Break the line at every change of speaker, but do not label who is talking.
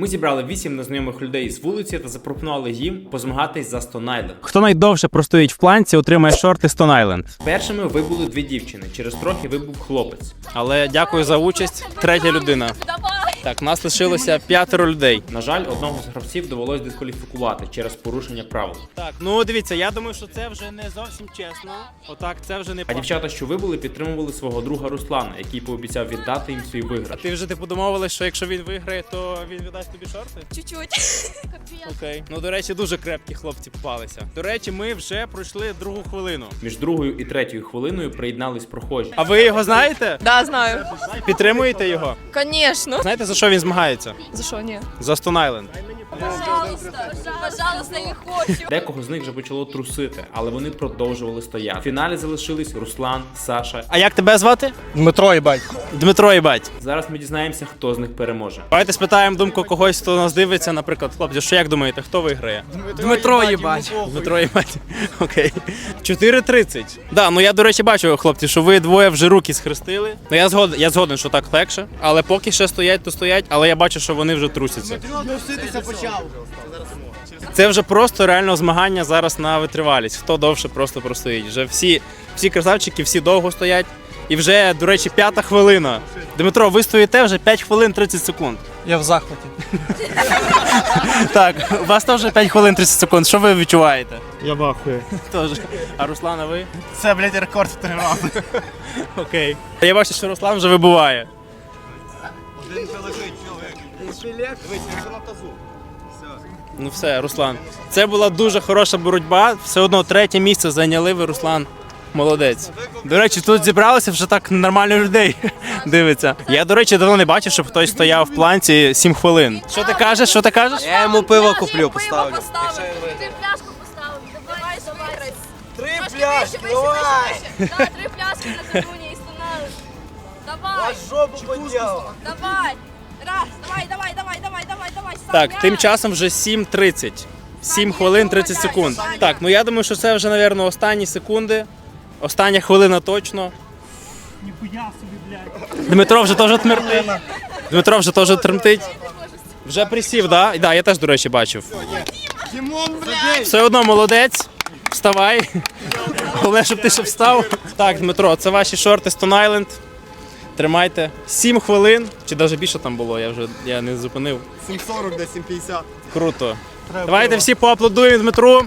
Ми зібрали вісім незнайомих людей з вулиці та запропонували їм позмагатись за Stone Island.
Хто найдовше простоїть в планці, отримає шорти Stone Island.
Першими вибули дві дівчини. Через трохи вибув хлопець.
Але дякую за участь. Третя людина. Так, нас лишилося п'ятеро людей.
На жаль, одного з гравців довелось дискваліфікувати через порушення правил.
Так, ну дивіться, я думаю, що це вже не зовсім чесно. Отак, це вже не
А дівчата, що вибули, підтримували свого друга Руслана, який пообіцяв віддати їм свій виграш.
Ти вже типу домовилась, що якщо він виграє, то він віддасть тобі шорти?
Чуть-чуть.
Окей. Ну до речі, дуже крепкі хлопці попалися. До речі, ми вже пройшли другу хвилину.
Між другою і третьою хвилиною приєднались прохожі.
А ви його знаєте?
Да, знаю.
Підтримуєте його?
Конечно.
Знаєте за що він змагається?
За що ні?
За Stone Island.
Пожалуйста, пожалуйста, я хочу.
Декого з них вже почало трусити, але вони продовжували стояти. В фіналі залишились Руслан, Саша.
А як тебе звати?
Дмитро їбать.
Дмитро Ібать.
Зараз ми дізнаємося, хто з них переможе.
Давайте спитаємо думку когось, хто нас дивиться, наприклад, хлопці, що як думаєте, хто виграє?
Дмитро їбать.
Дмитро Ібать. Окей. 4.30. Да, ну я, до речі, бачу, хлопці, що ви двоє вже руки схрестили. Ну я згоден, я згоден, що так легше, але поки ще стоять, то стоять, але я бачу, що вони вже трусяться.
Труситися почав.
Це вже просто реально змагання зараз на витривалість. Хто довше просто простоїть. Вже всі, всі красавчики, всі довго стоять. І вже, до речі, п'ята хвилина. Дмитро, ви стоїте вже 5 хвилин 30 секунд.
Я в захваті.
Так, у вас теж 5 хвилин 30 секунд. Що ви відчуваєте?
Я бахую.
Теж. А Руслана, ви?
Це, блядь, рекорд в три рази.
Окей. Я бачу, що Руслан вже вибуває. Ну все, Руслан. Це була дуже хороша боротьба. Все одно третє місце зайняли ви, Руслан. Молодець. До речі, тут зібралося вже так нормально людей. Дивиться. Я, до речі, давно не бачив, щоб хтось стояв в планці 7 хвилин. Що ти кажеш? Що ти кажеш?
Я йому пиво куплю, поставлю.
Ти пляшку поставив. Давай, давай.
Три пляшки, давай!
Да, три пляшки на трибуні і станови. Давай,
жопу подіяв.
давай. Раз, давай, давай, давай.
Так, тим часом вже 7.30. 7 хвилин 30 секунд. Так, ну я думаю, що це вже, напевно, останні секунди. Остання хвилина точно. Дмитро вже теж тмертить. Дмитро вже теж тремтить. Вже присів, да? Да, я теж, до речі, бачив. Все одно молодець. Вставай. Головне, щоб ти ще встав. Так, Дмитро, це ваші шорти Stone Island. Тримайте. 7 хвилин. Чи навіть більше там було, я вже я не зупинив.
740 де 750.
Круто. Давайте всі поаплодуємо Дмитру.